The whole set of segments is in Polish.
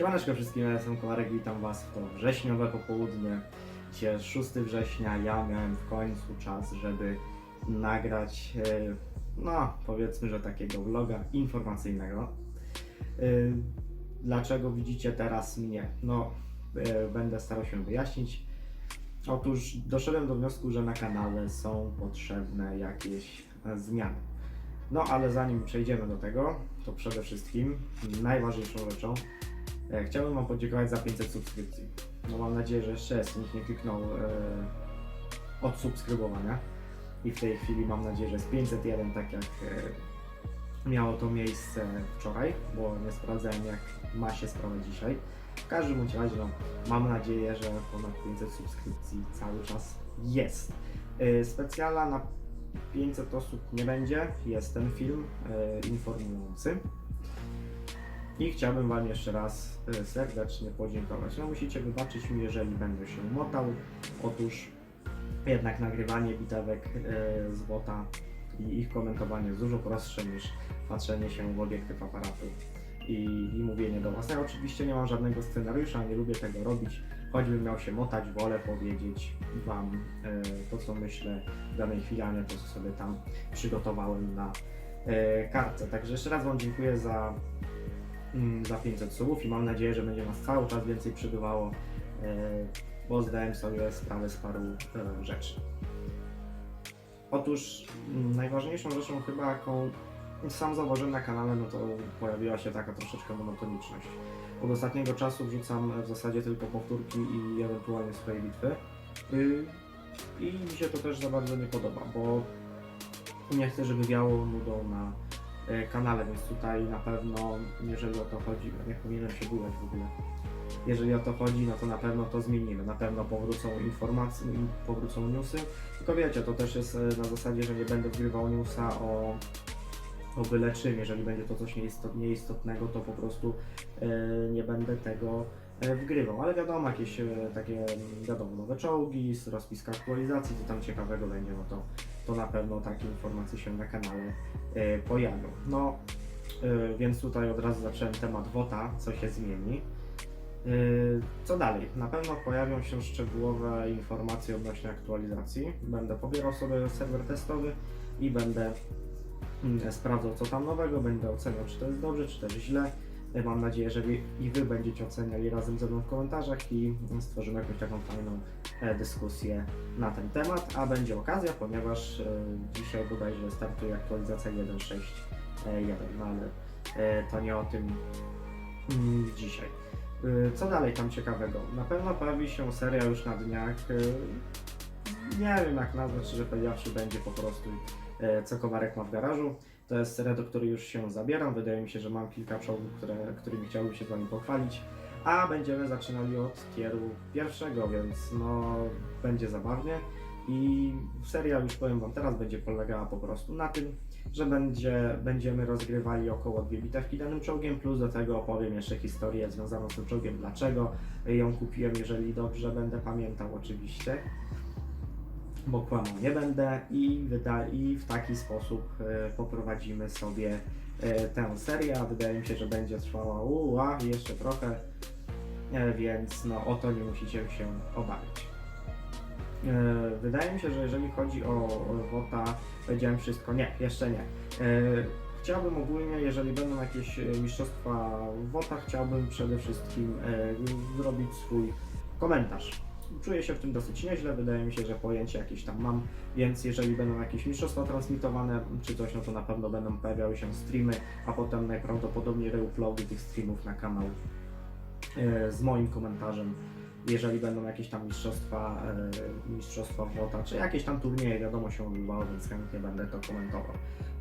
Siemaneczko wszystkim, ja jestem Kolarek, witam Was w to wrześniowe popołudnie. Dzisiaj jest 6 września, ja miałem w końcu czas, żeby nagrać, e, no powiedzmy, że takiego vloga informacyjnego. E, Dlaczego widzicie teraz mnie? No, e, będę starał się wyjaśnić. Otóż doszedłem do wniosku, że na kanale są potrzebne jakieś zmiany. No ale zanim przejdziemy do tego, to przede wszystkim najważniejszą rzeczą chciałbym Wam podziękować za 500 subskrypcji. No mam nadzieję, że jeszcze jest, nikt nie kliknął e, od subskrybowania i w tej chwili mam nadzieję, że jest 501, tak jak e, miało to miejsce wczoraj, bo nie sprawdzałem jak ma się sprawa dzisiaj. W każdym razie no, mam nadzieję, że ponad 500 subskrypcji cały czas jest. E, Specjala na 500 osób nie będzie, jest ten film e, informujący. I chciałbym Wam jeszcze raz e, serdecznie podziękować. No musicie wybaczyć mi, jeżeli będę się motał. Otóż jednak nagrywanie bitewek e, z bota i ich komentowanie jest dużo prostsze niż patrzenie się w obiektyw aparatu i, i mówienie do Was. Ja oczywiście nie mam żadnego scenariusza, nie lubię tego robić. Choćbym miał się motać, wolę powiedzieć Wam e, to, co myślę w danej chwili, a nie to, co sobie tam przygotowałem na kartce. Także jeszcze raz Wam dziękuję za, za 500 subów i mam nadzieję, że będzie nas cały czas więcej przybywało, e, bo zdałem sobie sprawę z paru e, rzeczy. Otóż mm, najważniejszą rzeczą chyba, jaką sam zauważyłem na kanale, no to pojawiła się taka troszeczkę monotoniczność. Od ostatniego czasu wrzucam w zasadzie tylko powtórki i ewentualnie swoje bitwy. Yy, I mi się to też za bardzo nie podoba, bo nie chcę, żeby wiało nudą na e, kanale, więc tutaj na pewno, jeżeli o to chodzi, nie powinienem się bujać w ogóle. Jeżeli o to chodzi, no to na pewno to zmienimy. Na pewno powrócą informacje, powrócą newsy. Tylko wiecie, to też jest e, na zasadzie, że nie będę wgrywał newsa o, o byle czym. Jeżeli będzie to coś nieistot, nieistotnego, to po prostu e, nie będę tego e, wgrywał. Ale wiadomo, jakieś e, takie, mm, wiadomo, nowe czołgi, rozpiska aktualizacji, co tam ciekawego będzie, no to, to na pewno takie informacje się na kanale e, pojawią. No, e, więc tutaj od razu zacząłem temat WOTA, co się zmieni. Co dalej? Na pewno pojawią się szczegółowe informacje odnośnie aktualizacji. Będę pobierał sobie serwer testowy i będę mm, sprawdzał co tam nowego, będę oceniał czy to jest dobrze, czy też źle. Mam nadzieję, że i Wy będziecie oceniali razem ze mną w komentarzach i stworzymy jakąś taką fajną e, dyskusję na ten temat, a będzie okazja, ponieważ e, dzisiaj bodajże startuje aktualizacja 1.6.1, no ale e, to nie o tym mm, dzisiaj. Co dalej tam ciekawego? Na pewno pojawi się seria już na dniach. Nie wiem jak nazwać, szczerze powiedziawszy, będzie po prostu co komarek ma w garażu. To jest seria, do której już się zabieram. Wydaje mi się, że mam kilka czołgów, które, którymi chciałbym się z Wami pochwalić. A będziemy zaczynali od tieru pierwszego, więc no będzie zabawnie. I seria, już powiem Wam teraz, będzie polegała po prostu na tym, że będzie, będziemy rozgrywali około dwie bitewki danym czołgiem, plus do tego opowiem jeszcze historię związaną z tym czołgiem, dlaczego ją kupiłem, jeżeli dobrze będę pamiętał oczywiście, bo kłamał nie będę i, wyda- i w taki sposób e, poprowadzimy sobie e, tę serię, a wydaje mi się, że będzie trwała uła, jeszcze trochę, e, więc no o to nie musicie się obawiać. Wydaje mi się, że jeżeli chodzi o WOTA, powiedziałem wszystko. Nie, jeszcze nie. Chciałbym ogólnie, jeżeli będą jakieś mistrzostwa WOTA, chciałbym przede wszystkim zrobić swój komentarz. Czuję się w tym dosyć nieźle, wydaje mi się, że pojęcie jakieś tam mam, więc jeżeli będą jakieś mistrzostwa transmitowane czy coś, no to na pewno będą pojawiały się streamy, a potem najprawdopodobniej reuploady tych streamów na kanał e, z moim komentarzem jeżeli będą jakieś tam mistrzostwa, e, mistrzostwa WOTA, czy jakieś tam turnieje, wiadomo się odbywało, więc chętnie będę to komentował.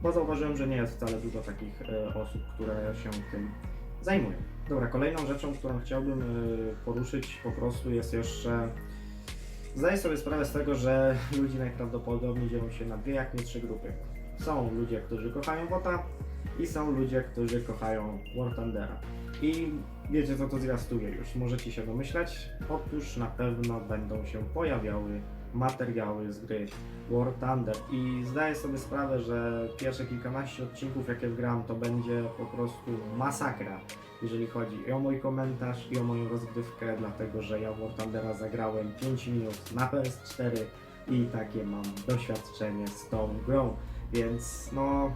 Bo zauważyłem, że nie jest wcale dużo takich e, osób, które się tym zajmują. Dobra, kolejną rzeczą, którą chciałbym e, poruszyć po prostu jest jeszcze... Zdaję sobie sprawę z tego, że ludzi najprawdopodobniej dzielą się na dwie, jak nie trzy grupy. Są ludzie, którzy kochają WOTA i są ludzie, którzy kochają War Thundera. I wiecie co to zwiastuje już, możecie się domyśleć. Otóż na pewno będą się pojawiały materiały z gry War Thunder i zdaję sobie sprawę, że pierwsze kilkanaście odcinków jakie wgram to będzie po prostu masakra, jeżeli chodzi i o mój komentarz i o moją rozgrywkę, dlatego że ja War Thundera zagrałem 5 minut na PS4 i takie mam doświadczenie z tą grą, więc no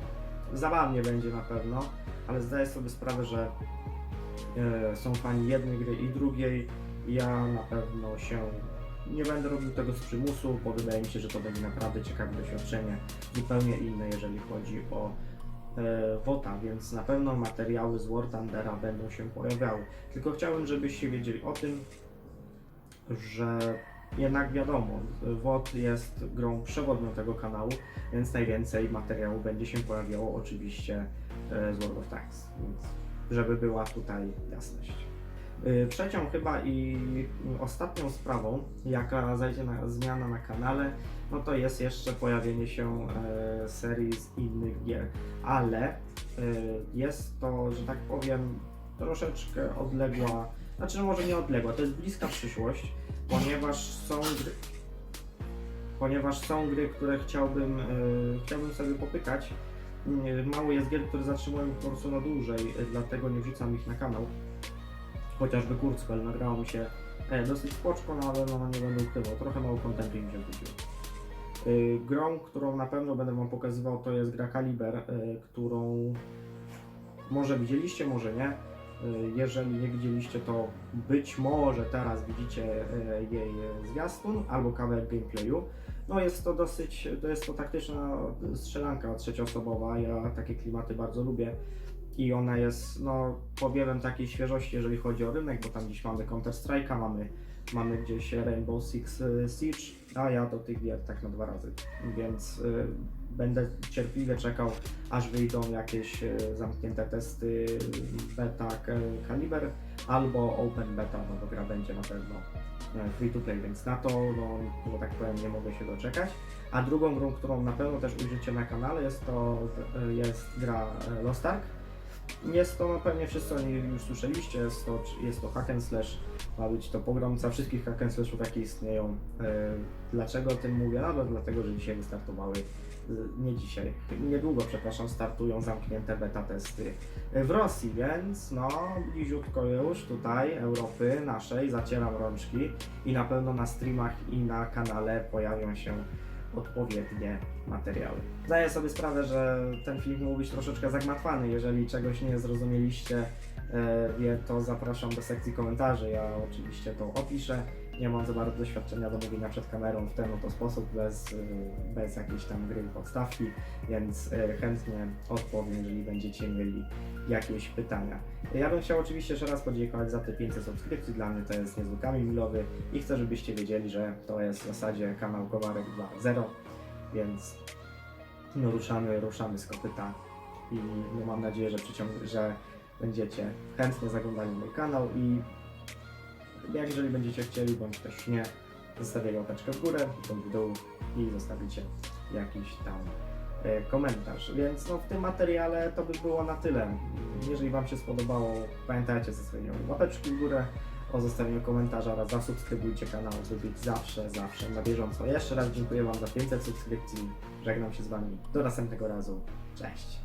zabawnie będzie na pewno, ale zdaję sobie sprawę, że e, są fani jednej gry i drugiej. Ja na pewno się nie będę robił tego z przymusu, bo wydaje mi się, że to będzie naprawdę ciekawe doświadczenie, zupełnie inne, jeżeli chodzi o e, WOTA, więc na pewno materiały z War Thundera będą się pojawiały. Tylko chciałbym, żebyście wiedzieli o tym, że jednak wiadomo, WOT jest grą przewodnią tego kanału, więc najwięcej materiału będzie się pojawiało oczywiście e, z World of Tanks, więc żeby była tutaj jasność. Y, Trzecią chyba i ostatnią sprawą, jaka zajdzie na zmiana na kanale, no to jest jeszcze pojawienie się e, serii z innych gier, ale e, jest to, że tak powiem, troszeczkę odległa, znaczy no może nie odległa, to jest bliska przyszłość, ponieważ są gry, ponieważ są gry, które chciałbym, e, chciałbym sobie popykać. Nie, Mało jest gier, które zatrzymują po prostu na dłużej, dlatego nie wrzucam ich na kanał chociażby Kurzspell nagrało mi się e, dosyć spoczko, no ale no, nie będę ukrywał, trochę mało kontentu im się wróciło. Y, grą, którą na pewno będę Wam pokazywał, to jest gra Kaliber, y, którą może widzieliście, może nie. Y, Jeżeli nie widzieliście, to być może teraz widzicie jej zwiastun albo kawałek gameplayu. No jest to dosyć, to jest to taktyczna strzelanka trzecioosobowa, ja takie klimaty bardzo lubię i ona jest no, powiewem takiej świeżości, jeżeli chodzi o rynek, bo tam gdzieś mamy Counter Strike'a, mamy, mamy gdzieś Rainbow Six y, Siege, a ja do tych gier tak na dwa razy, więc y, będę cierpliwie czekał, aż wyjdą jakieś y, zamknięte testy beta Kaliber albo open beta, no bo gra będzie na pewno e, free to play, więc na to, no, tak powiem, nie mogę się doczekać. A drugą grą, którą na pewno też ujrzycie na kanale jest to e, jest gra e, Lost Ark. Jest to, no pewnie wszyscy o niej już słyszeliście, jest to, jest to hack and slash, ma być to pogromca wszystkich hack and slashów jakie istnieją. E, Dlaczego o tym mówię? No dlatego, że dzisiaj wystartowały, e, nie dzisiaj, niedługo przepraszam, startują zamknięte beta testy w Rosji, więc no bliziutko już tutaj Europy naszej zacieram rączki i na pewno na streamach i na kanale pojawią się odpowiednie materiały. Zdaję sobie sprawę, że ten film mógł być troszeczkę zagmatwany. Jeżeli czegoś nie zrozumieliście, e, to zapraszam do sekcji komentarzy. Ja oczywiście to opiszę. Nie mam za bardzo doświadczenia do mówienia przed kamerą w ten oto sposób, bez, e, bez jakiejś tam gry podstawki, więc e, chętnie odpowiem, jeżeli będziecie mieli jakieś pytania. Ja bym chciał oczywiście jeszcze raz podziękować za te 500 subskrypcji. Dla mnie to jest niezły kamień milowy i chcę, żebyście wiedzieli, że to jest w zasadzie kanał Kowarek 2.0, więc no, ruszamy, ruszamy z kopyta i no, mam nadzieję, że, przyciąg- że będziecie chętnie zaglądali mój kanał i jak jeżeli będziecie chcieli, bądź też nie, zostawię łapeczkę w górę, bądź w dół i zostawicie jakiś tam e, komentarz. Więc no, w tym materiale to by było na tyle. Jeżeli Wam się spodobało, pamiętajcie ze swoimi łapeczki w górę, o zostawieniu komentarza oraz zasubskrybujcie kanał, by być zawsze, zawsze na bieżąco. Jeszcze raz dziękuję Wam za 500 subskrypcji. Żegnam się z Wami. Do następnego razu. Cześć.